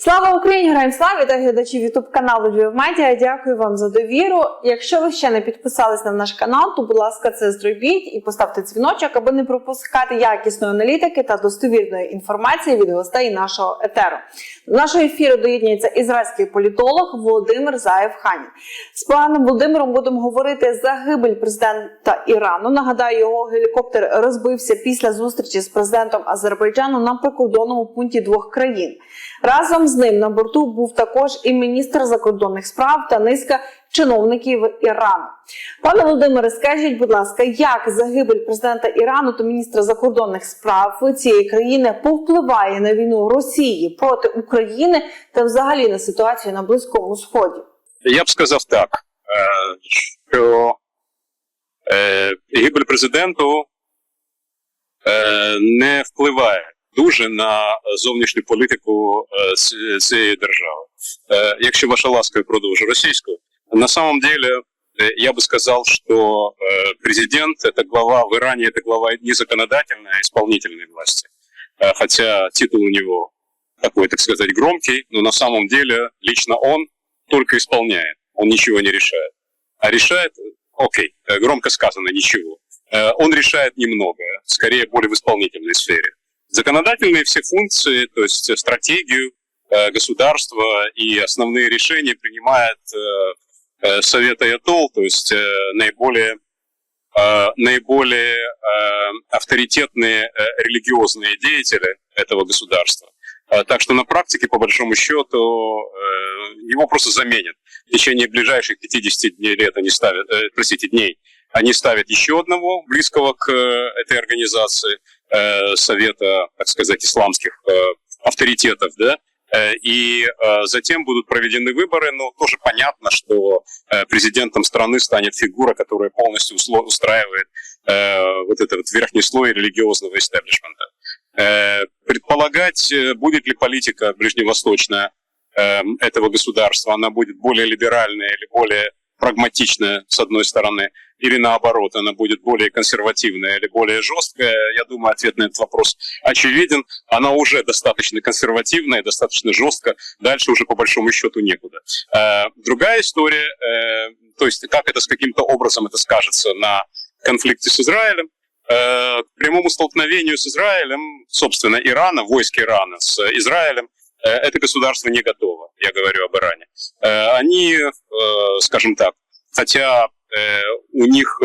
Слава Україні! Героям слава та глядачі Ютуб каналу Львів. Дякую вам за довіру. Якщо ви ще не підписались на наш канал, то будь ласка, це зробіть і поставте дзвіночок, аби не пропускати якісної аналітики та достовірної інформації від гостей нашого етеру. До нашого ефіру доєднується ізраїльський політолог Володимир Заєв Ханін. З паном Володимиром будемо говорити загибель президента Ірану. Нагадаю, його гелікоптер розбився після зустрічі з президентом Азербайджану на прикордонному пункті двох країн. Разом з ним на борту був також і міністр закордонних справ та низка чиновників Ірану. Пане Володимире, скажіть, будь ласка, як загибель президента Ірану та міністра закордонних справ цієї країни повпливає на війну Росії проти України та взагалі на ситуацію на Близькому Сході? Я б сказав так, е, що е, гибель президенту е, не впливає дуже на зовнішню політику е, ц- цієї держави. Е, Якщо ваша ласка, я продовжу російською. На самом деле, э, я бы сказал, что э, президент – это глава в Иране, это глава не законодательной, а исполнительной власти. Э, Хотя титул у него такой, так сказать, громкий, но на самом деле лично он только исполняет, он ничего не решает. А решает, окей, э, громко сказано, ничего. Э, Он решает немного, скорее более в исполнительной сфере. Законодательные все функции, то есть стратегию э, государства и основные решения принимает э, э, Совет Аятол, то есть наиболее наиболее авторитетные религиозные деятели этого государства. Так что на практике, по большому счету, его просто заменят. В течение ближайших 50 дней лет они ставят, простите, дней, они ставят еще одного близкого к этой организации э, Совета, так сказать, исламских э, авторитетов, да, Э, и затем будут проведены выборы, но тоже понятно, что президентом страны станет фигура, которая полностью устраивает вот этот вот верхний слой религиозного истеблишмента. Предполагать, будет ли политика ближневосточная этого государства, она будет более либеральная или более прагматичная, с одной стороны, или наоборот, она будет более консервативная или более жесткая, я думаю, ответ на этот вопрос очевиден. Она уже достаточно консервативная, достаточно жестко, дальше уже по большому счету некуда. Э, Другая история, э, то есть как это с каким-то образом это скажется на конфликте с Израилем, Э, к прямому столкновению с Израилем, собственно, Ирана, войск Ирана с Израилем, это государство не готово, я говорю об Иране. Э, Они, э, скажем так, хотя э, у них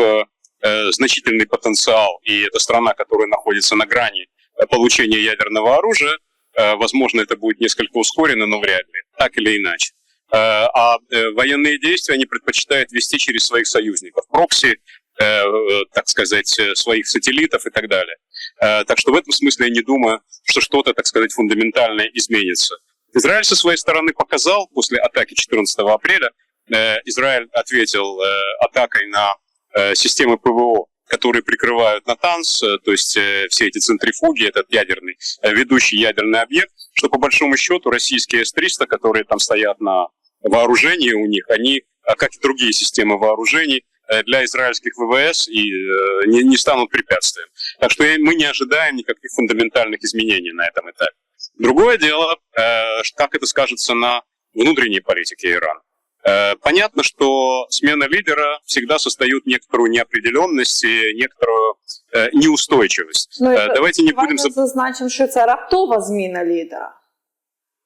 значительный потенциал, и это страна, которая находится на грани получения ядерного оружия, возможно, это будет несколько ускорено, но вряд ли, так или иначе. А военные действия они предпочитают вести через своих союзников, прокси, так сказать, своих сателлитов и так далее. Так что в этом смысле я не думаю, что что-то, так сказать, фундаментальное изменится. Израиль со своей стороны показал после атаки 14 апреля, э, Израиль ответил э, атакой на э, системы ПВО, которые прикрывают Натанс, э, то есть э, все эти центрифуги, этот ядерный, э, ведущий ядерный объект, что по большому счету российские С-300, которые там стоят на вооружении у них, они, а как и другие системы вооружений, э, для израильских ВВС и э, не, не станут препятствием. Так что э, мы не ожидаем никаких фундаментальных изменений на этом этапе. Другое дело, э, как это скажется на внутренней политике Ирана. Э, Понятно, что смена лидера всегда создает некоторую неопределенность и некоторую э, неустойчивость. Ну, Давайте не будем зазначимо, що це раптова зміна лідера.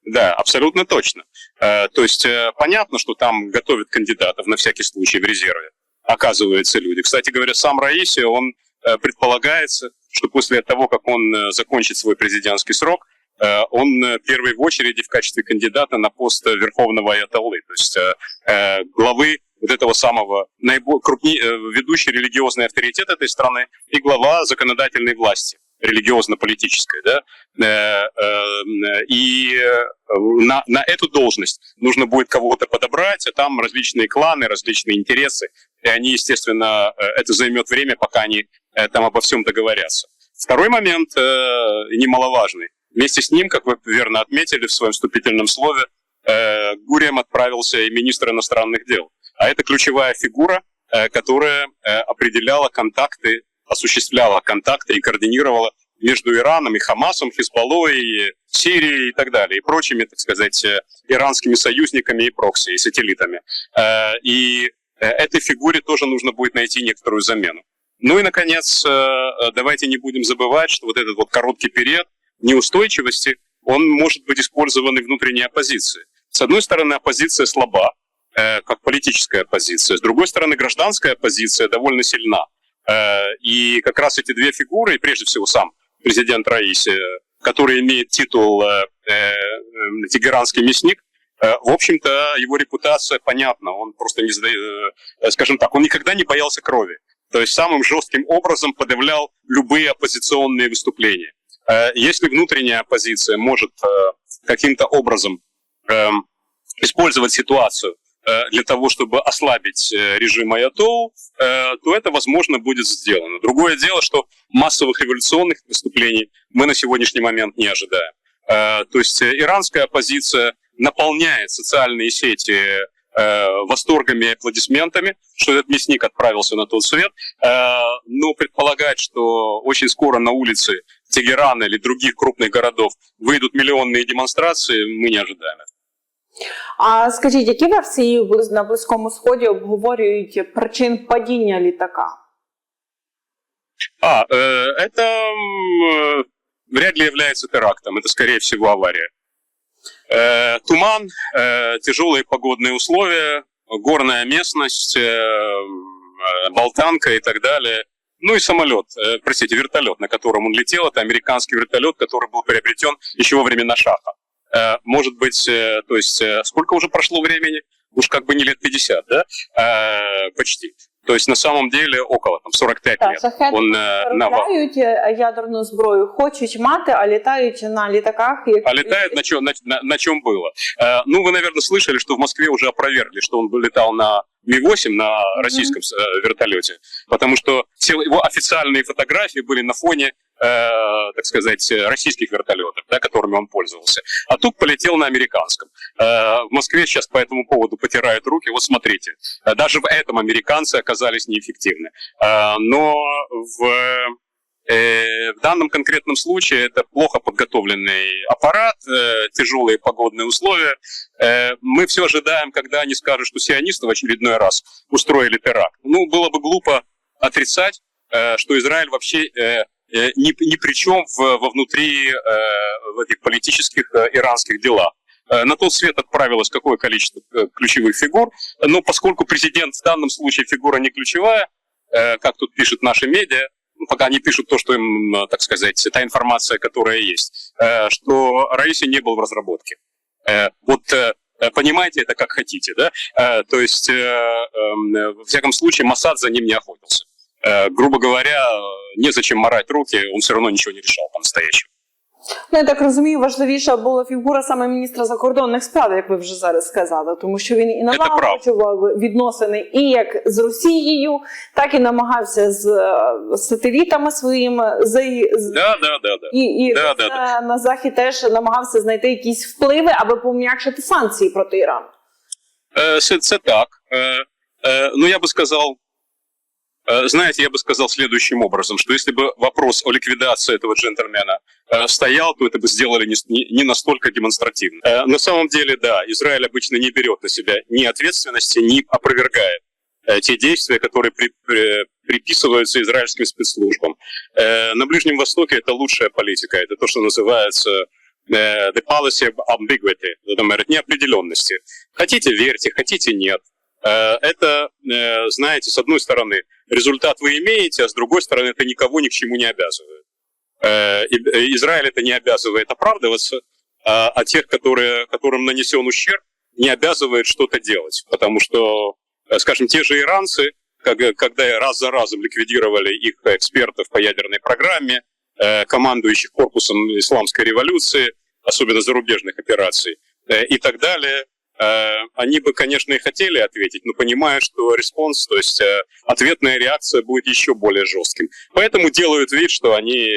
Да, абсолютно точно. То есть понятно, что там готовят кандидатов на всякий случай в резерве. Оказывается, люди. Кстати говоря, сам Раиси, он предполагается, что после того, как он закончит свой президентский срок, он э, первый в очереди в качестве кандидата на пост э, верховного аятоллы, то есть э, э, главы вот этого самого наиболее крупней, э, ведущий религиозный авторитет этой страны и глава законодательной власти религиозно-политической, да, Э, э, и э, на, на эту должность нужно будет кого-то подобрать, а там различные кланы, различные интересы, и они, естественно, э, это займет время, пока они э, там обо всем договорятся. Второй момент, э, немаловажный. Вместе с ним, как вы верно отметили в своем вступительном слове, э, Гурием отправился и министр иностранных дел. А это ключевая фигура, э, которая э, определяла контакты, осуществляла контакты и координировала между Ираном и Хамасом, Хизбаллой, Сирией и так далее, и прочими, так сказать, иранскими союзниками и прокси, и сателлитами. И этой фигуре тоже нужно будет найти некоторую замену. Ну и, наконец, давайте не будем забывать, что вот этот вот короткий период неустойчивости, он может быть использован и внутренней оппозицией. С одной стороны, оппозиция слаба, как политическая оппозиция. С другой стороны, гражданская оппозиция довольно сильна. И как раз эти две фигуры, и прежде всего сам президент Раиси, который имеет титул э, э, тегеранский мясник, э, в общем-то, его репутация понятна. Он просто не, э, скажем так, он никогда не боялся крови. То есть самым жестким образом подавлял любые оппозиционные выступления. Э, если внутренняя оппозиция может э, каким-то образом э, использовать ситуацию Э, для того, чтобы ослабить режим Аятол, э, то это, возможно, будет сделано. Другое дело, что массовых революционных выступлений мы на сегодняшний момент не ожидаем. То есть иранская оппозиция наполняет социальные сети восторгами и аплодисментами, что этот мясник отправился на тот свет, но предполагать, что очень скоро на улице Тегерана или других крупных городов выйдут миллионные демонстрации, мы не ожидаем. А скажіть, які версії на Близькому Сході обговорюють причин падіння літака? А, э, это э, вряд ли является терактом, это скорее всего авария. Э, туман, э, тяжелые погодные условия, горная местность, э, э болтанка и так далее. ну и самолет, э, простите, вертолет, на котором он летел, это американский вертолет, который был приобретен еще во времена Шаха. Э, может быть, э, то есть э, сколько уже прошло времени? Уж как бы не лет 50, да? Почти. То есть на самом деле около там 45 так, лет. Шахеди Он виробляють на... ядерну зброю, хочуть мати, а літають на літаках. Як... А летают на чем, на, на, на чем было? Ну, вы, наверное, слышали, что в Москве уже опровергли, что он летал на Ми-8 на mm-hmm. российском вертолете. Потому что все его официальные фотографии были на фоне Э, так сказать, российских вертолетов, да, которыми он пользовался. А тут полетел на американском. Э, в Москве сейчас по этому поводу потирают руки. Вот смотрите, э, даже в этом американцы оказались неэффективны. Но в в данном конкретном случае это плохо подготовленный аппарат, тяжелые погодные условия. Мы все ожидаем, когда они скажут, что сионисты в очередной раз устроили теракт. Ну, было бы глупо отрицать, что Израиль вообще Э, ни, ни при чем в, во внутри э, в этих политических э, иранских делах. На тот свет отправилось какое количество ключевых фигур, но поскольку президент в данном случае фигура не ключевая, как тут пишут наши медиа, пока они пишут то, что им, так сказать, та информация, которая есть, что Раиси не был в разработке. Вот понимаете это как хотите, да? То есть, эм, в всяком случае, Масад за ним не охотился. Э, грубо говоря, незачем морать руки, он все равно ничего не решал по-настоящему. Ну, я так розумію, важливіша була фігура саме міністра закордонних справ, як ви вже зараз сказали, тому що він і налагоджував відносини і як з Росією, так і намагався з, сателітами своїми з, да, да, да, да. і, і да, це, да, на захід теж намагався знайти якісь впливи, аби пом'якшити санкції проти Ірану. Це, це так. Ну я би сказав. Э, знаете, я бы сказал следующим образом, что если бы вопрос о ликвидации этого джентльмена э, стоял, то это бы сделали не настолько демонстративно. Э, на самом деле, да, Израиль обычно не берет на себя ни ответственности, ни опровергает те действия, которые при, при, приписываются израильским спецслужбам. На Ближнем Востоке это лучшая политика, это то, что называется the policy of ambiguity, это неопределенности. Хотите верьте, хотите нет. Это, знаете, с одной стороны, результат вы имеете, а с другой стороны, это никого ни к чему не обязывает. Э, э, Израиль это не обязывает оправдываться, а, а тех, которые, которым нанесен ущерб, не обязывает что-то делать. Потому что, э, скажем, те же иранцы, когда раз за разом ликвидировали их экспертов по ядерной программе, командующих корпусом исламской революции, особенно зарубежных операций, и так далее, они бы, конечно, и хотели ответить, но понимая, что респонс, то есть э, ответная реакция будет еще более жестким. Поэтому делают вид, что они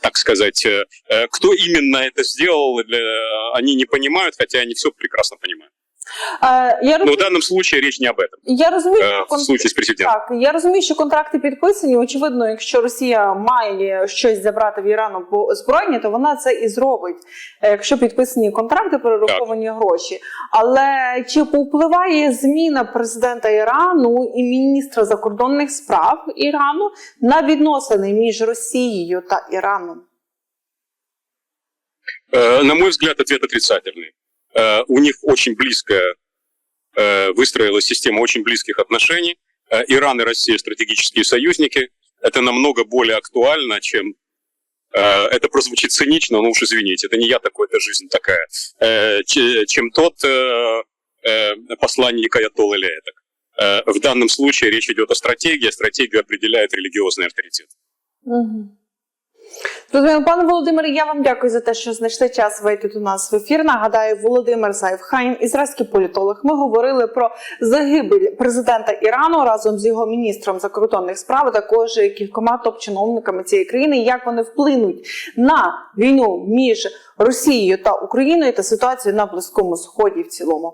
так сказать, э, кто именно это сделал, они не понимают, хотя они все прекрасно понимают. Е, я, Но роз... в данном случае речь не об этом. я розумію, э, що в кон- случае с президентом. Так, я розумію, що контракти підписані. Очевидно, якщо Росія має щось забрати в Ірану по озброєнні, то вона це і зробить. Е, Якщо підписані контракти, перераховані гроші. Але чи повпливає зміна президента Ірану і міністра закордонних справ Ірану на відносини між Росією та Іраном? Э, На мой взгляд, ответ отрицательный. Э, У них очень близкая э, выстроилась система очень близких отношений. Э, Иран и Россия стратегические союзники. Это намного более актуально, чем это прозвучит цинично, но уж извините, это не я такой, это жизнь такая, че- чем тот посланник Аятолла или этак. В данном случае речь идет о стратегии, а стратегию определяет религиозный авторитет. Угу. Зрозуміло, пане Володимире, я вам дякую за те, що знайшли час вийти до нас в ефір. Нагадаю, Володимир Зайфхайн, ізраїльський політолог. Ми говорили про загибель президента Ірану разом з його міністром закордонних справ, також кількома топ-чиновниками цієї країни, як вони вплинуть на війну між Росією та Україною та ситуацію на Близькому Сході в цілому.